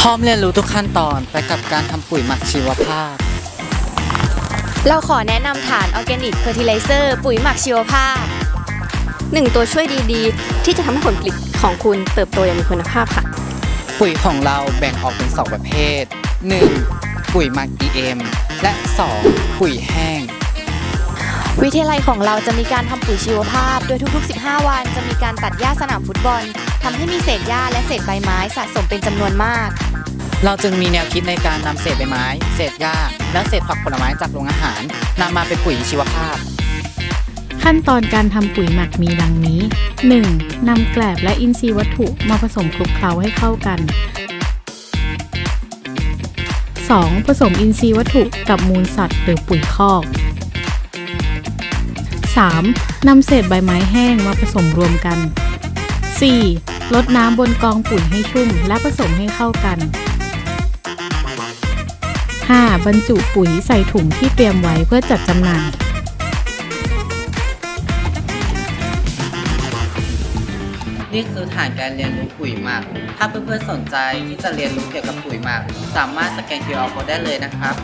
พร้อมเรียนรู้ทุกขั้นตอนไปกับการทำปุ๋ยหมักชีวภาพ เราขอแนะนำฐานออร์แกนิกเฟอร์ติไลเซอร์ปุ๋ยหมักชีวภาพหนึ่งตัวช่วยดีๆ ที่จะทำให้ผลผลิตของคุณเติบโตอย่างมีคุณภาพค่ะ ปุ๋ยของเราแบ่งออกเป็น 2 ประเภท 1. ปุ๋ยหมัก EM และ 2. ปุ๋ยแห้ง วิทยาลัยของเราจะมีการทำปุ๋ยชีวภาพ โดยทุกๆ 15 วันจะมีการตัดหญ้าสนามฟุตบอล ทำให้มีเศษหญ้าและเศษใบไม้สะสมเป็นจำนวนมาก เราจึงมีแนวคิดในการนำเศษใบไม้ เศษหญ้า และเศษผักผลไม้จากโรงอาหารนำมาเป็นปุ๋ยชีวภาพ ขั้นตอนการทำปุ๋ยหมักมีดังนี้ 1. นำแกลบและอินทรีย์วัตถุมาผสมคลุกเคล้าให้เข้ากัน 2. ผสมอินทรีย์วัตถุกับมูลสัตว์หรือปุ๋ยคอก 3. นำเศษใบไม้แห้งมาผสมรวมกัน 4. ลดน้ำบนกองปุ๋ยให้ชุ่มและผสมให้เข้ากัน 5. บรรจุปุ๋ยใส่ถุงที่เตรียมไว้เพื่อจัดจำหน่าย นี่คือฐานการเรียนรู้ปุ๋ยหมัก ถ้าเพื่อนๆสนใจที่จะเรียนรู้เกี่ยวกับปุ๋ยหมัก สามารถสแกน QR Code ได้เลยนะครับ